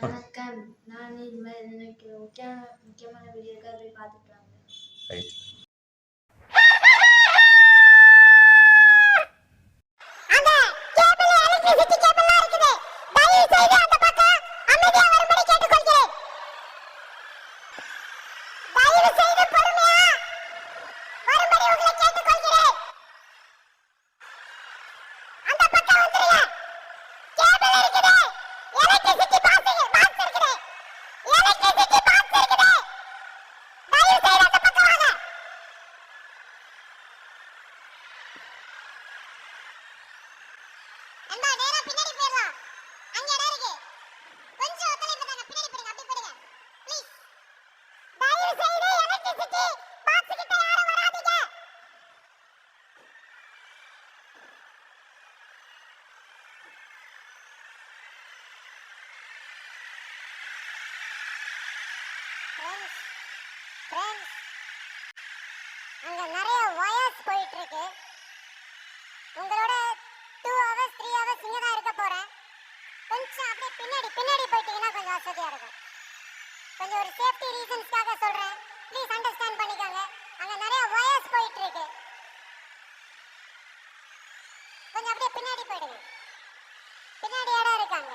வணக்கம் நான் இது மாதிரி எனக்கு முக்கிய முக்கியமான வீடியோக்காக போய் பார்த்துட்டு வாங்க ரைட் ஃப்ரெண்ட்ஸ் ஃப்ரெண்ட்ஸ் அங்கே நிறைய வயர்ஸ் போயிட்டுருக்கு. உங்களோட டூ ஹவர்ஸ் த்ரீ ஹவர்ஸ் இங்கே தான் இருக்க போகிறேன் கொஞ்சம் அப்படியே பின்னாடி பின்னாடி போயிட்டீங்கன்னா கொஞ்சம் வசதியாக இருக்கும். கொஞ்சம் ஒரு சேஃப்டி ரீசன்ஸ்க்காக சொல்கிறேன் ப்ளீஸ் அண்டர்ஸ்டாண்ட் பண்ணிக்கோங்க. அங்கே நிறைய வயர்ஸ் போயிட்டுருக்கு. கொஞ்சம் அப்படியே பின்னாடி போயிடுங்க. பின்னாடி இடம் இருக்காங்க.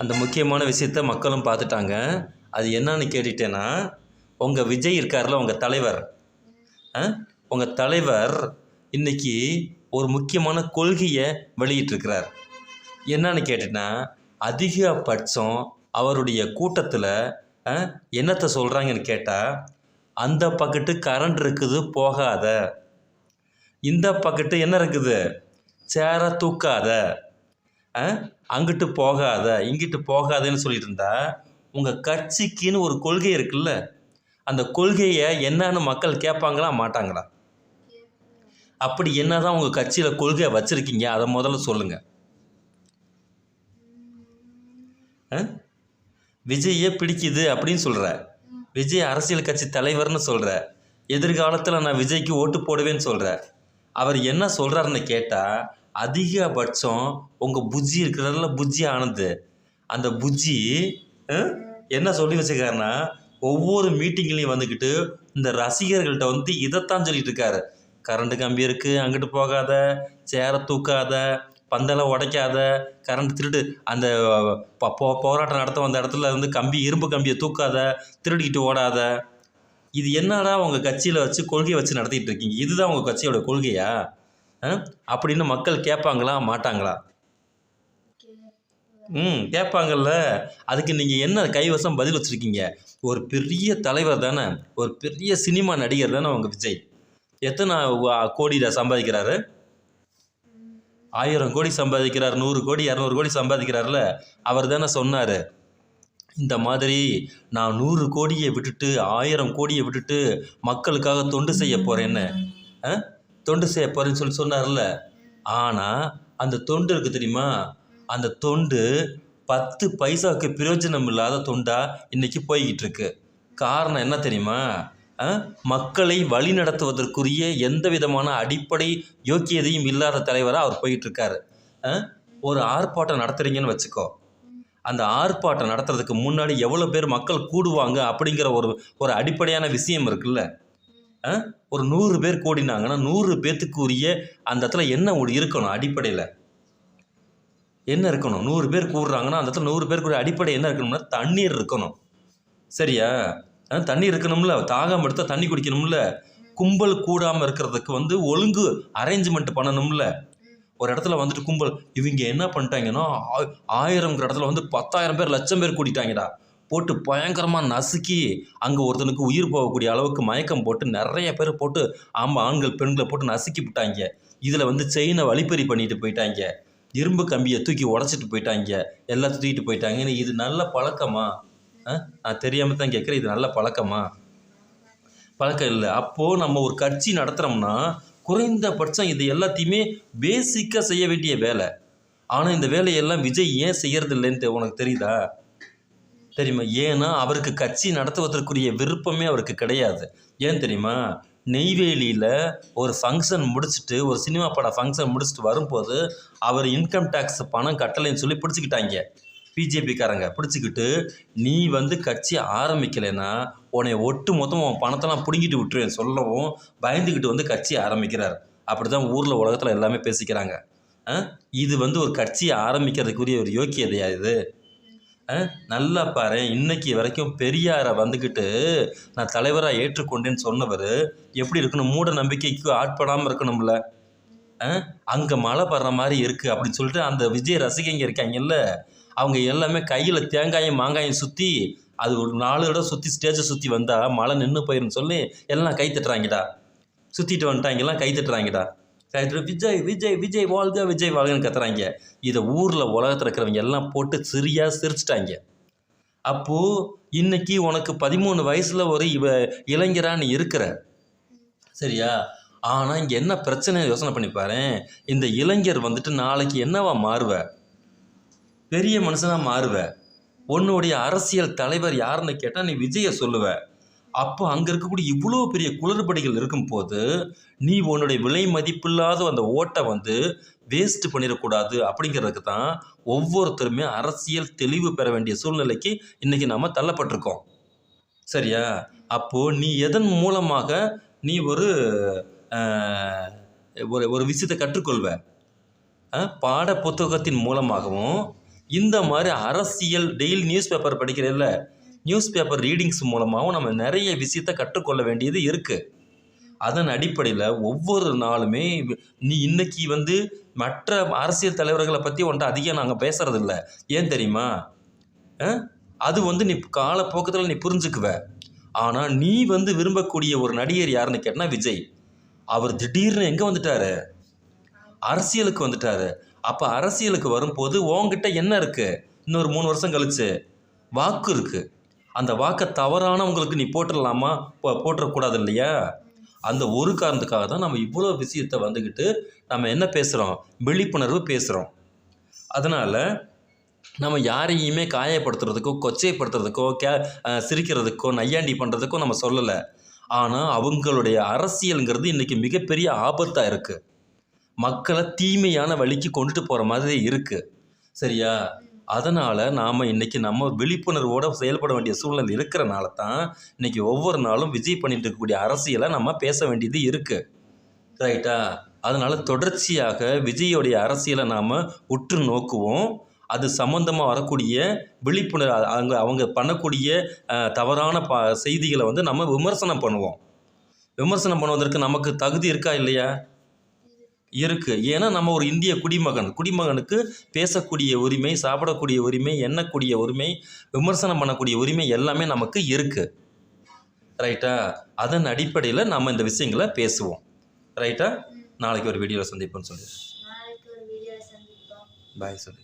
அந்த முக்கியமான விஷயத்த மக்களும் பார்த்துட்டாங்க. அது என்னன்னு கேட்டுட்டேன்னா உங்கள் விஜய் இருக்கார்ல உங்கள் தலைவர். ஆ? உங்கள் தலைவர் இன்றைக்கி ஒரு முக்கியமான கொள்கையை வெளியிட்டிருக்கிறார். என்னன்னு கேட்டிங்கன்னா அதிகபட்சம் அவருடைய கூட்டத்தில் என்னத்தை சொல்கிறாங்கன்னு கேட்டால் அந்த பக்கெட்டு கரண்ட் இருக்குது போகாத. இந்த பக்கெட்டு என்ன இருக்குது? சேர தூக்காத. ஆ? அங்கிட்டு போகாத இங்கிட்டு போகாதேன்னு சொல்லிட்டு இருந்தா உங்கள் கட்சிக்குன்னு ஒரு கொள்கை இருக்குல்ல அந்த கொள்கையை என்னன்னு மக்கள் கேட்பாங்களா மாட்டாங்களா? அப்படி என்னதான் உங்கள் கட்சியில் கொள்கையை வச்சுருக்கீங்க? அதை முதல்ல சொல்லுங்கள் விஜயை பிடிக்குது அப்படின்னு சொல்கிற விஜய் அரசியல் கட்சி தலைவர்னு சொல்கிற எதிர்காலத்தில் நான் விஜய்க்கு ஓட்டு போடுவேன்னு சொல்கிற அவர் என்ன சொல்கிறாருன்னு கேட்டால் அதிகபட்சம் உங்கள் புஜ்ஜி இருக்கிறதுல புஜ்ஜி ஆனது. அந்த புஜ்ஜி என்ன சொல்லி வச்சுருக்காருன்னா ஒவ்வொரு மீட்டிங்லேயும் வந்துக்கிட்டு இந்த ரசிகர்கள்ட்ட வந்து இதைத்தான் சொல்லிட்டு இருக்காரு. கரண்ட் கம்பி இருக்குது அங்கிட்டு போகாத சேரை தூக்காத பந்தலை உடைக்காத கரண்ட் திருடு அந்த ப- போ- போராட்டம் நடத்த வந்த இடத்துல வந்து கம்பி இரும்பு கம்பியை தூக்காத திருடிக்கிட்டு ஓடாத. இது என்னடா உங்கள் கட்சியில் வச்சு கொள்கையை வச்சு நடத்திட்டு இருக்கீங்க? இதுதான் உங்கள் கட்சியோட கொள்கையா? அப்படின்னு மக்கள் கேட்பாங்களா மாட்டாங்களா? ம் கேட்பாங்கல்ல. அதுக்கு நீங்கள் என்ன கைவசம் பதில் வச்சுருக்கீங்க? ஒரு பெரிய தலைவர் தானே ஒரு பெரிய சினிமா நடிகர் தானே உங்கள் விஜய். எத்தனை கோடியில் சம்பாதிக்கிறாரு? ஆயிரம் கோடி சம்பாதிக்கிறார் நூறு கோடி இரநூறு கோடி சம்பாதிக்கிறார்ல. அவர் தானே சொன்னார். இந்த மாதிரி நான் நூறு கோடியை விட்டுட்டு ஆயிரம் கோடியை விட்டுட்டு மக்களுக்காக தொண்டு செய்ய போகிறேன்னு ஆ? தொண்டு செய்ய போகிறேன்னு சொல்லி சொன்னார்ல. ஆனால் அந்த தொண்டு இருக்குது தெரியுமா? அந்த தொண்டு பத்து பைசாவுக்கு பிரயோஜனம் இல்லாத தொண்டாக இன்றைக்கி போய்கிட்டு இருக்கு காரணம் என்ன தெரியுமா? ஆ? மக்களை வழி நடத்துவதற்குரிய எந்த விதமான அடிப்படை யோக்கியதையும் இல்லாத தலைவராக அவர் போயிட்டுருக்காரு ஆ? ஒரு ஆர்ப்பாட்டம் நடத்துறீங்கன்னு வச்சுக்கோ. அந்த ஆர்ப்பாட்டம் நடத்துறதுக்கு முன்னாடி எவ்வளோ பேர் மக்கள் கூடுவாங்க அப்படிங்கிற ஒரு ஒரு அடிப்படையான விஷயம் இருக்குல்ல. ஒரு நூறு பேர் கூடினாங்கன்னா நூறு பேர்த்துக்கு உரிய அந்த இடத்துல என்ன ஒரு இருக்கணும் அடிப்படையில்? என்ன இருக்கணும்? நூறு பேர் கூடுறாங்கன்னா அந்த இடத்துல நூறு பேருக்குரிய அடிப்படை என்ன இருக்கணும்னா தண்ணீர் இருக்கணும். சரியா? ஆ, தண்ணீர் இருக்கணும்ல? தாகம் எடுத்தால் தண்ணி குடிக்கணும்ல? கும்பல் கூடாமல் இருக்கிறதுக்கு வந்து ஒழுங்கு அரேஞ்ச்மெண்ட் பண்ணணும்ல? ஒரு இடத்துல வந்துட்டு கும்பல் இவங்க என்ன பண்ணிட்டாங்கன்னா ஆ- ஆயிரம்ங்கிற இடத்துல வந்து பத்தாயிரம் பேர் லட்சம் பேர் கூட்டிட்டாங்கடா போட்டு பயங்கரமாக நசுக்கி அங்கே ஒருத்தனுக்கு உயிர் போகக்கூடிய அளவுக்கு மயக்கம் போட்டு நிறைய பேர் போட்டு ஆமாம் ஆண்கள் பெண்களை போட்டு நசுக்கி விட்டாங்க. இதில் வந்து செயினை வழிப்பறி பண்ணிட்டு போயிட்டாங்க. இரும்பு கம்பியை தூக்கி உடச்சிட்டு போயிட்டாங்க. எல்லாம் தூக்கிட்டு போயிட்டாங்கன்னு இது நல்ல பழக்கமா? ஆ? நான் தெரியாமல் தான் கேட்குறேன். இது நல்ல பழக்கமா? பழக்கம் இல்லை. அப்போது நம்ம ஒரு கட்சி நடத்துகிறோம்னா குறைந்தபட்சம் இது எல்லாத்தையுமே பேசிக்காக செய்ய வேண்டிய வேலை. ஆனால் இந்த வேலையெல்லாம் விஜய் ஏன் செய்யறது இல்லைன்னு உனக்கு தெரியுதா? தெரியுமா? ஏன்னா அவருக்கு கட்சி நடத்துவதற்குரிய விருப்பமே அவருக்கு கிடையாது. ஏன் தெரியுமா? நெய்வேலியில் ஒரு ஃபங்க்ஷன் முடிச்சுட்டு ஒரு சினிமா பட ஃபங்க்ஷன் முடிச்சுட்டு வரும்போது அவர் இன்கம் டேக்ஸ் பணம் கட்டலைன்னு சொல்லி பிடிச்சிக்கிட்டாங்க. பிஜேபிக்காரங்க. பிடிச்சிக்கிட்டு நீ வந்து கட்சி ஆரம்பிக்கலைன்னா உன்னை ஒட்டு மொத்தம் உன் பணத்தெல்லாம் பிடுங்கிட்டு விட்டுருவேன் சொல்லவும் பயந்துக்கிட்டு வந்து கட்சி ஆரம்பிக்கிறார். அப்படி தான் ஊரில் உலகத்தில் எல்லாமே பேசிக்கிறாங்க. ஆ? இது வந்து ஒரு கட்சியை ஆரம்பிக்கிறதுக்குரிய ஒரு யோக்கியதையா இது? நல்லா பாரு. இன்னைக்கு வரைக்கும் பெரியாரை வந்துக்கிட்டு நான் தலைவராக ஏற்றுக்கொண்டேன்னு சொன்னவர் எப்படி இருக்கணும்? மூட நம்பிக்கைக்கு ஆட்படாமல் இருக்கணும்ல. அங்கே மழை படுற மாதிரி இருக்குது அப்படின்னு சொல்லிட்டு அந்த விஜய் ரசிகைங்க இருக்காங்கல்ல அவங்க எல்லாமே கையில் தேங்காயும் மாங்காயும் சுற்றி அது ஒரு நாலு இடம் சுற்றி ஸ்டேஜை சுற்றி வந்தால் மழை நின்று போயிருன்னு சொல்லி எல்லாம் கை தட்டுறாங்கடா. சுற்றிட்டு வந்துட்டாங்கலாம் கை தட்டுறாங்கடா. கை விஜய் விஜய் விஜய் வாழ்க விஜய் வாழ்கன்னு கத்துறாங்க. இதை ஊரில் உலகத்தில் இருக்கிறவங்க எல்லாம் போட்டு சிரியாக சிரிச்சிட்டாங்க. அப்போது இன்னைக்கு உனக்கு பதிமூணு வயசில் ஒரு இவ இளைஞரா நீ இருக்கிற. சரியா? ஆனால் இங்கே என்ன பிரச்சனை யோசனை பண்ணி இந்த இளைஞர் வந்துட்டு நாளைக்கு என்னவா மாறுவ? பெரிய மனுஷனாக மாறுவ? உன்னுடைய அரசியல் தலைவர் யாருன்னு கேட்டால் நீ விஜயை சொல்லுவ. அப்போ அங்கே இருக்கக்கூடிய இவ்வளோ பெரிய குளறுபடிகள் இருக்கும்போது நீ உன்னுடைய விலை மதிப்பில்லாத அந்த ஓட்டை வந்து வேஸ்ட் பண்ணிடக்கூடாது அப்படிங்கிறதுக்கு தான் ஒவ்வொருத்தருமே அரசியல் தெளிவு பெற வேண்டிய சூழ்நிலைக்கு இன்றைக்கி நம்ம தள்ளப்பட்டிருக்கோம். சரியா? அப்போது நீ எதன் மூலமாக நீ ஒரு ஒரு ஒரு விஷயத்தை கற்றுக்கொள்வ? பாட புத்தகத்தின் மூலமாகவும் இந்த மாதிரி அரசியல் டெய்லி நியூஸ் பேப்பர் படிக்கிறதில்ல நியூஸ் பேப்பர் ரீடிங்ஸ் மூலமாகவும் நம்ம நிறைய விஷயத்தை கற்றுக்கொள்ள வேண்டியது இருக்குது அதன் அடிப்படையில் ஒவ்வொரு நாளுமே நீ இன்னைக்கு வந்து மற்ற அரசியல் தலைவர்களை பற்றி ஒன்றை அதிகம் நாங்கள் பேசுகிறதில்ல ஏன் தெரியுமா? அது வந்து நீ காலப்போக்கத்தில் நீ புரிஞ்சுக்குவ. ஆனால் நீ வந்து விரும்பக்கூடிய ஒரு நடிகர் யாருன்னு கேட்டினா விஜய். அவர் திடீர்னு எங்கே வந்துட்டாரு? அரசியலுக்கு வந்துட்டாரு. அப்போ அரசியலுக்கு வரும்போது உங்ககிட்ட என்ன இருக்குது இன்னொரு மூணு வருஷம் கழிச்சு வாக்கு இருக்குது அந்த வாக்கை தவறானவங்களுக்கு நீ போட்டுடலாமா? போ போட்டுறக்கூடாது இல்லையா அந்த ஒரு காரணத்துக்காக தான் நம்ம இவ்வளோ விஷயத்தை வந்துக்கிட்டு நம்ம என்ன பேசுகிறோம் விழிப்புணர்வு பேசுகிறோம் அதனால் நம்ம யாரையுமே காயப்படுத்துறதுக்கோ கொச்சைப்படுத்துறதுக்கோ கே சிரிக்கிறதுக்கோ நையாண்டி பண்ணுறதுக்கோ நம்ம சொல்லலை. ஆனால் அவங்களுடைய அரசியலுங்கிறது இன்றைக்கி மிகப்பெரிய ஆபத்தாக இருக்குது மக்களை தீமையான வழிக்கு கொண்டுட்டு போகிற மாதிரி இருக்குது சரியா? அதனால் நாம் இன்றைக்கி நம்ம விழிப்புணர்வோடு செயல்பட வேண்டிய சூழ்நிலை இருக்கிறனால தான் இன்றைக்கி ஒவ்வொரு நாளும் விஜய் பண்ணிட்டு இருக்கக்கூடிய அரசியலை நம்ம பேச வேண்டியது இருக்குது ரைட்டா? அதனால் தொடர்ச்சியாக விஜயோடைய அரசியலை நாம் உற்று நோக்குவோம். அது சம்மந்தமாக வரக்கூடிய விழிப்புணர்வு அவங்க அவங்க பண்ணக்கூடிய தவறான ப செய்திகளை வந்து நம்ம விமர்சனம் பண்ணுவோம். விமர்சனம் பண்ணுவதற்கு நமக்கு தகுதி இருக்கா இல்லையா? இருக்கு. ஏன்னா நம்ம ஒரு இந்திய குடிமகன். குடிமகனுக்கு பேசக்கூடிய உரிமை சாப்பிடக்கூடிய உரிமை எண்ணக்கூடிய உரிமை விமர்சனம் பண்ணக்கூடிய உரிமை எல்லாமே நமக்கு இருக்கு. ரைட்டா அதன் அடிப்படையில் நம்ம இந்த விஷயங்களை பேசுவோம். ரைட்டா நாளைக்கு ஒரு வீடியோவில் சந்திப்போம்னு சொல்லி பாய் சொல்லி